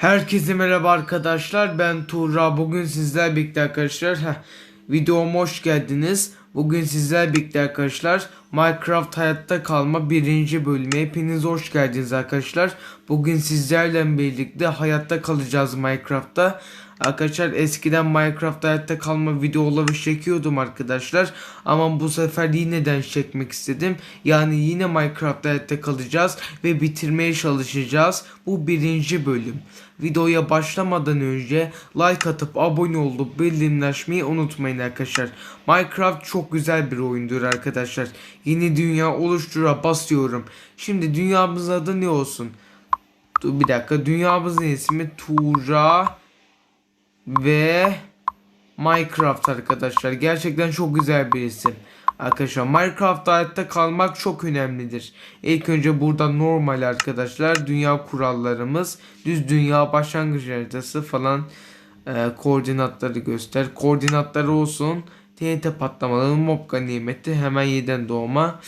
Herkese merhaba arkadaşlar. Ben Tuğra. Bugün sizler birlikte arkadaşlar. Heh, videoma hoş geldiniz. Bugün sizler birlikte arkadaşlar Minecraft hayatta kalma birinci bölüme hepiniz hoş geldiniz arkadaşlar. Bugün sizlerle birlikte hayatta kalacağız Minecraft'ta Arkadaşlar eskiden Minecraft hayatta kalma videoları çekiyordum arkadaşlar. Ama bu sefer yeniden çekmek istedim. Yani yine Minecraft hayatta kalacağız ve bitirmeye çalışacağız. Bu birinci bölüm. Videoya başlamadan önce like atıp abone olup bildirimleşmeyi unutmayın arkadaşlar. Minecraft çok güzel bir oyundur arkadaşlar. Yeni dünya oluştura basıyorum. Şimdi dünyamızın adı ne olsun? Dur bir dakika. Dünyamızın ismi Tuğra ve Minecraft arkadaşlar. Gerçekten çok güzel bir isim. Arkadaşlar Minecraft hayatta kalmak çok önemlidir. İlk önce burada normal arkadaşlar dünya kurallarımız, düz dünya başlangıç haritası falan e, koordinatları göster. Koordinatları olsun. TNT patlamaları, mob ganimeti, hemen yeniden doğma.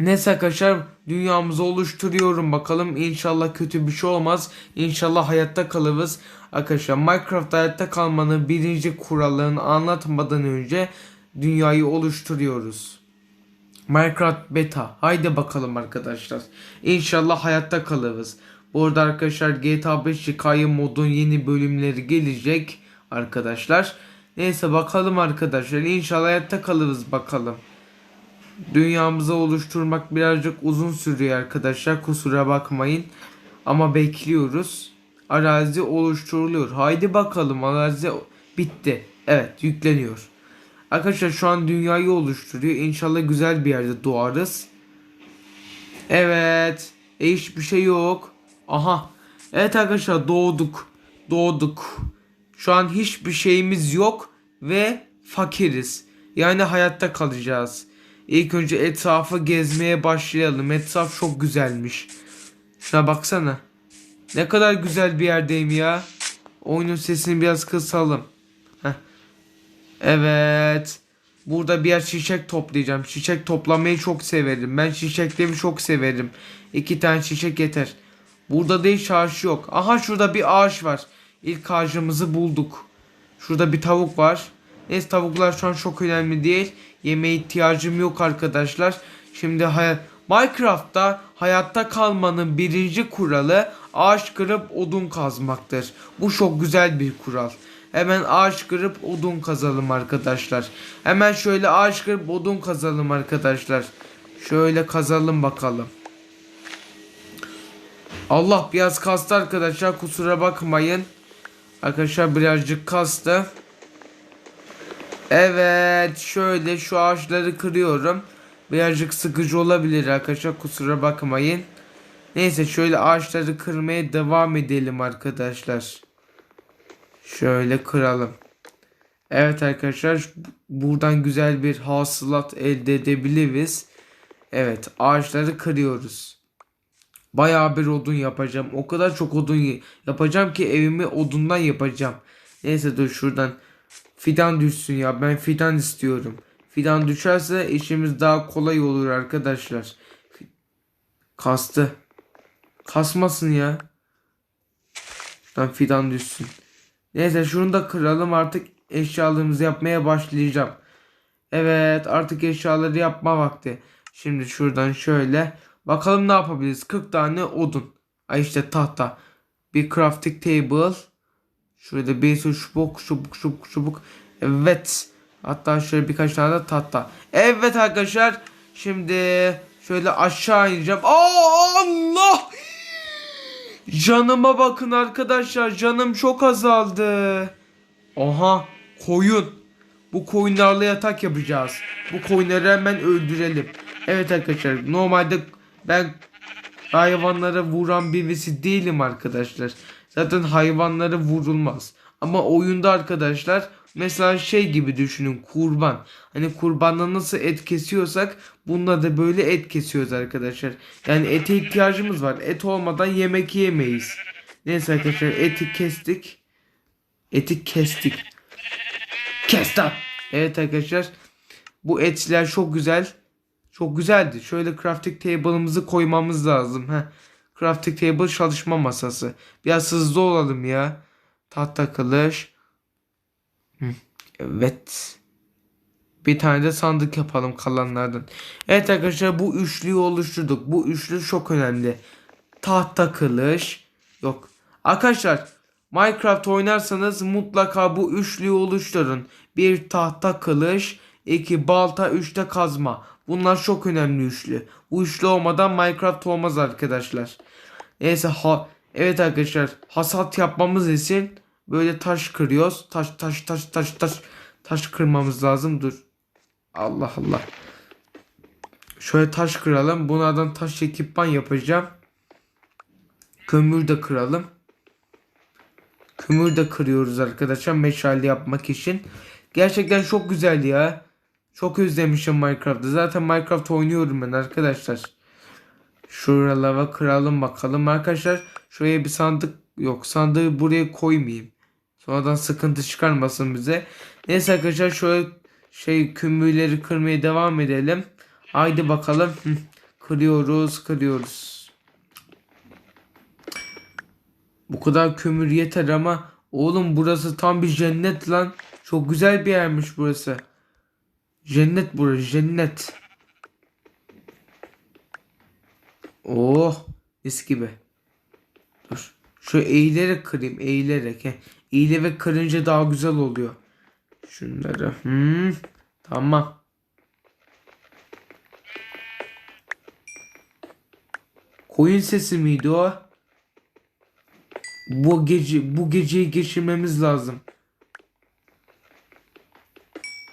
Neyse arkadaşlar dünyamızı oluşturuyorum. Bakalım inşallah kötü bir şey olmaz. İnşallah hayatta kalırız. Arkadaşlar Minecraft hayatta kalmanın birinci kurallarını anlatmadan önce dünyayı oluşturuyoruz. Minecraft beta. Haydi bakalım arkadaşlar. İnşallah hayatta kalırız. Bu arada arkadaşlar GTA 5 hikaye modun yeni bölümleri gelecek arkadaşlar. Neyse bakalım arkadaşlar. İnşallah hayatta kalırız bakalım dünyamızı oluşturmak birazcık uzun sürüyor arkadaşlar kusura bakmayın. Ama bekliyoruz. Arazi oluşturuluyor. Haydi bakalım arazi bitti. Evet yükleniyor. Arkadaşlar şu an dünyayı oluşturuyor. İnşallah güzel bir yerde doğarız. Evet e, hiçbir şey yok. Aha evet arkadaşlar doğduk. Doğduk. Şu an hiçbir şeyimiz yok ve fakiriz. Yani hayatta kalacağız İlk önce etrafı gezmeye başlayalım. Etraf çok güzelmiş. Şuna baksana. Ne kadar güzel bir yerdeyim ya. Oyunun sesini biraz kısalım. Heh. Evet. Burada bir yer çiçek toplayacağım. Çiçek toplamayı çok severim. Ben çiçekleri çok severim. İki tane çiçek yeter. Burada da hiç ağaç yok. Aha şurada bir ağaç var. İlk ağacımızı bulduk. Şurada bir tavuk var. Neyse tavuklar şu an çok önemli değil. Yemeğe ihtiyacım yok arkadaşlar. Şimdi hay Minecraft'ta hayatta kalmanın birinci kuralı ağaç kırıp odun kazmaktır. Bu çok güzel bir kural. Hemen ağaç kırıp odun kazalım arkadaşlar. Hemen şöyle ağaç kırıp odun kazalım arkadaşlar. Şöyle kazalım bakalım. Allah biraz kastı arkadaşlar kusura bakmayın. Arkadaşlar birazcık kastı. Evet şöyle şu ağaçları kırıyorum. Birazcık sıkıcı olabilir arkadaşlar kusura bakmayın. Neyse şöyle ağaçları kırmaya devam edelim arkadaşlar. Şöyle kıralım. Evet arkadaşlar buradan güzel bir hasılat elde edebiliriz. Evet ağaçları kırıyoruz. Bayağı bir odun yapacağım. O kadar çok odun yapacağım ki evimi odundan yapacağım. Neyse dur şuradan Fidan düşsün ya. Ben fidan istiyorum. Fidan düşerse işimiz daha kolay olur arkadaşlar. Kastı. Kasmasın ya. Şuradan fidan düşsün. Neyse şunu da kıralım artık eşyalarımızı yapmaya başlayacağım. Evet artık eşyaları yapma vakti. Şimdi şuradan şöyle. Bakalım ne yapabiliriz. 40 tane odun. Ay işte tahta. Bir crafting table. Şurada bir sürü çubuk çubuk çubuk çubuk. Evet. Hatta şöyle birkaç tane de tahta. Evet arkadaşlar. Şimdi şöyle aşağı ineceğim. Aa, Allah! Canıma bakın arkadaşlar. Canım çok azaldı. Oha koyun. Bu koyunlarla yatak yapacağız. Bu koyunları hemen öldürelim. Evet arkadaşlar normalde ben hayvanlara vuran birisi değilim arkadaşlar. Zaten hayvanlara vurulmaz. Ama oyunda arkadaşlar mesela şey gibi düşünün kurban. Hani kurbanda nasıl et kesiyorsak bunda da böyle et kesiyoruz arkadaşlar. Yani ete ihtiyacımız var. Et olmadan yemek yemeyiz. Neyse arkadaşlar eti kestik. Eti kestik. Kestim. Evet arkadaşlar. Bu etler çok güzel. Çok güzeldi. Şöyle crafting table'ımızı koymamız lazım. Heh. Crafting table çalışma masası. Biraz hızlı olalım ya. Tahta kılıç. Evet. Bir tane de sandık yapalım kalanlardan. Evet arkadaşlar bu üçlüyü oluşturduk. Bu üçlü çok önemli. Tahta kılıç. Yok. Arkadaşlar Minecraft oynarsanız mutlaka bu üçlüyü oluşturun. Bir tahta kılıç, iki balta, üç de kazma. Bunlar çok önemli üçlü. Bu olmadan Minecraft olmaz arkadaşlar. Neyse ha evet arkadaşlar hasat yapmamız için böyle taş kırıyoruz. Taş taş taş taş taş taş kırmamız lazım. Dur. Allah Allah. Şöyle taş kıralım. Bunlardan taş ekipman yapacağım. Kömür de kıralım. Kömür de kırıyoruz arkadaşlar meşale yapmak için. Gerçekten çok güzel ya. Çok özlemişim Minecraft'ı. Zaten Minecraft oynuyorum ben arkadaşlar. Şuralara kıralım bakalım arkadaşlar. Şuraya bir sandık yok. Sandığı buraya koymayayım. Sonradan sıkıntı çıkarmasın bize. Neyse arkadaşlar şöyle şey kömürleri kırmaya devam edelim. Haydi bakalım. Kırıyoruz, kırıyoruz. Bu kadar kömür yeter ama oğlum burası tam bir cennet lan. Çok güzel bir yermiş burası. Cennet burası, cennet. Oh, mis gibi. Dur. Şu eğilerek kırayım, eğilerek. He. Eğilerek kırınca daha güzel oluyor. Şunları. Hmm, tamam. Koyun sesi miydi o? Bu gece bu geceyi geçirmemiz lazım.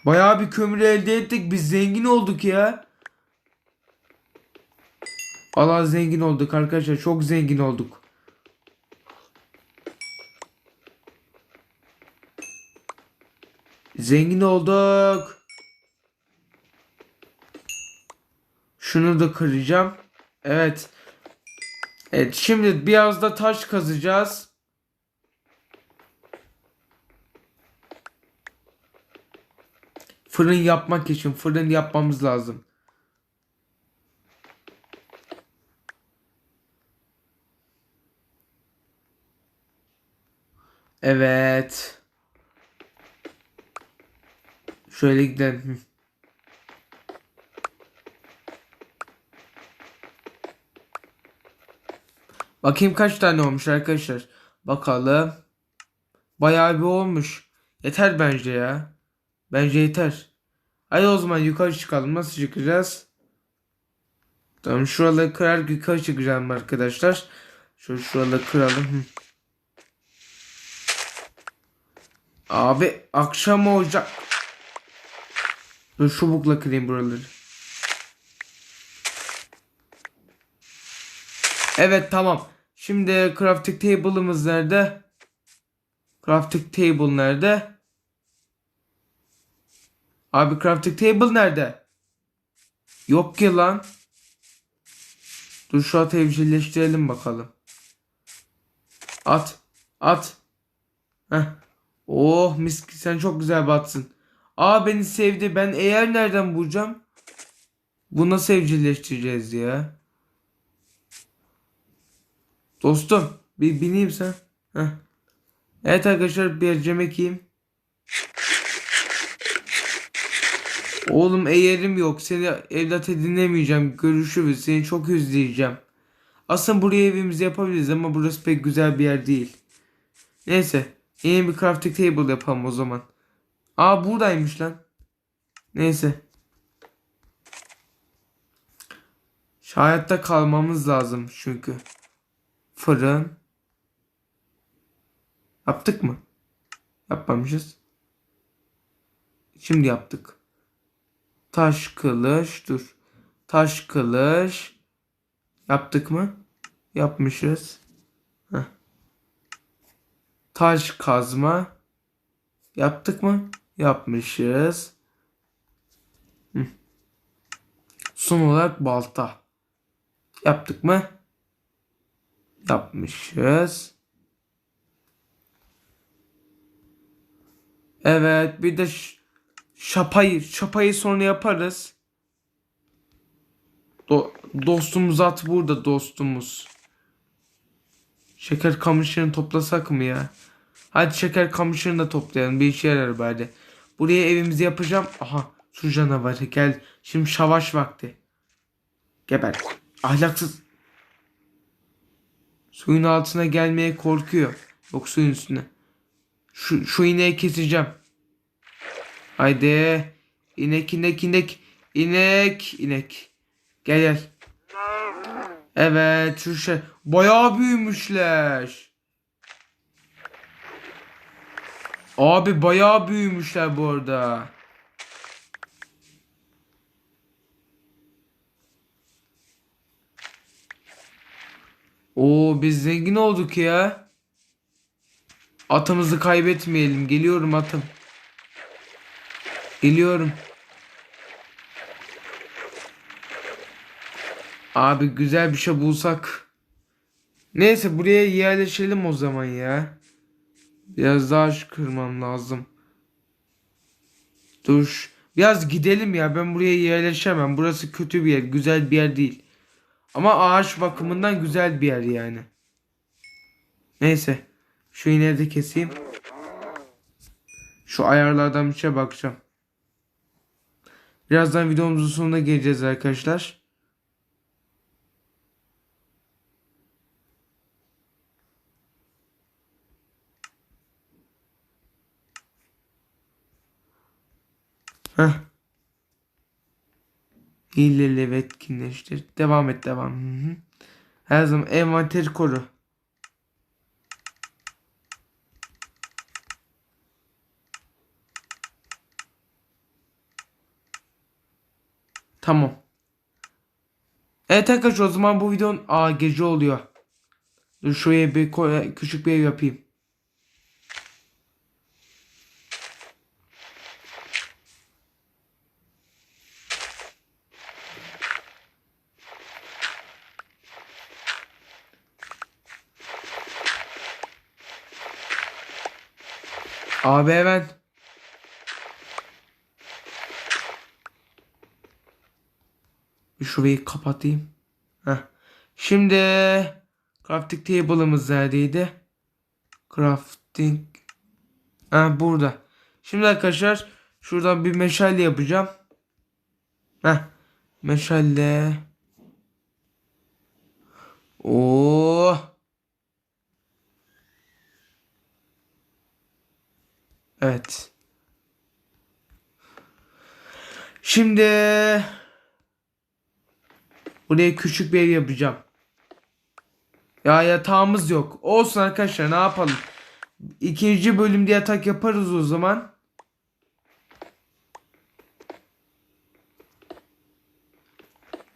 Bayağı bir kömür elde ettik. Biz zengin olduk ya. Allah zengin olduk arkadaşlar. Çok zengin olduk. Zengin olduk. Şunu da kıracağım. Evet. Evet şimdi biraz da taş kazacağız. Fırın yapmak için fırın yapmamız lazım. Evet. Şöyle gidelim. Bakayım kaç tane olmuş arkadaşlar. Bakalım. Bayağı bir olmuş. Yeter bence ya. Bence yeter. Hadi o zaman yukarı çıkalım. Nasıl çıkacağız? Tamam şuraları kırar yukarı çıkacağım arkadaşlar. Şu şuraları kıralım. Abi akşam olacak. Dur çubukla kırayım buraları. Evet tamam. Şimdi crafting table'ımız nerede? Crafting table nerede? Abi crafting table nerede? Yok ki lan. Dur şu atı evcilleştirelim bakalım. At. At. Heh. Oh mis sen çok güzel batsın. Aa beni sevdi. Ben eğer nereden bulacağım? Bu nasıl evcilleştireceğiz ya? Dostum bir bineyim sen. Heh. Evet arkadaşlar bir yemek yiyeyim. Oğlum eğerim yok. Seni evlat edinemeyeceğim. Görüşürüz. Seni çok özleyeceğim. Aslında buraya evimizi yapabiliriz ama burası pek güzel bir yer değil. Neyse. Yeni bir crafting table yapalım o zaman. Aa buradaymış lan. Neyse. Şu hayatta kalmamız lazım çünkü. Fırın. Yaptık mı? Yapmamışız. Şimdi yaptık. Taş kılıç dur. Taş kılıç. Yaptık mı? Yapmışız. Heh. Taş kazma. Yaptık mı? Yapmışız. Son olarak balta. Yaptık mı? Yapmışız. Evet bir de şapayı şapayı sonra yaparız. Do- dostumuz at burada dostumuz. Şeker kamışını toplasak mı ya? Hadi şeker kamışını da toplayalım. Bir işe yarar bari. Buraya evimizi yapacağım. Aha su canavarı gel. Şimdi savaş vakti. Geber. Ahlaksız. Suyun altına gelmeye korkuyor. Yok suyun üstüne. Şu, şu ineği keseceğim. Haydi. İnek inek inek. İnek inek. Gel gel. Evet şu şey. Bayağı büyümüşler. Abi bayağı büyümüşler bu arada. Oo biz zengin olduk ya. Atımızı kaybetmeyelim. Geliyorum atım. Geliyorum. Abi güzel bir şey bulsak. Neyse buraya yerleşelim o zaman ya. Biraz daha kırmam lazım. Dur. Biraz gidelim ya. Ben buraya yerleşemem. Burası kötü bir yer. Güzel bir yer değil. Ama ağaç bakımından güzel bir yer yani. Neyse. Şu ineği de keseyim. Şu ayarlardan bir şey bakacağım. Birazdan videomuzun sonuna geleceğiz arkadaşlar. Heh. Hileli ve etkinleştir. Devam et devam. Hı hı. Her zaman envanteri koru. Tamam. Evet arkadaşlar o zaman bu videonun aa gece oluyor. Dur şuraya bir küçük bir ev yapayım. Abi hemen. Şurayı kapatayım. Heh. Şimdi crafting table'ımız neredeydi? Crafting. Ha burada. Şimdi arkadaşlar şuradan bir meşale yapacağım. Heh. Meşale. Oo. Evet. Şimdi buraya küçük bir ev yapacağım. Ya yatağımız yok. Olsun arkadaşlar ne yapalım. İkinci bölümde yatak yaparız o zaman.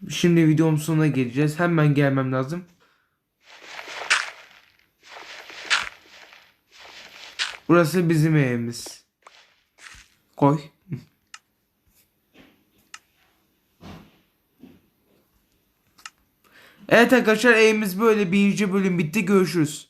Şimdi videom sonuna geleceğiz. Hemen gelmem lazım. Burası bizim evimiz. Koy. Evet arkadaşlar evimiz böyle birinci bölüm bitti. Görüşürüz.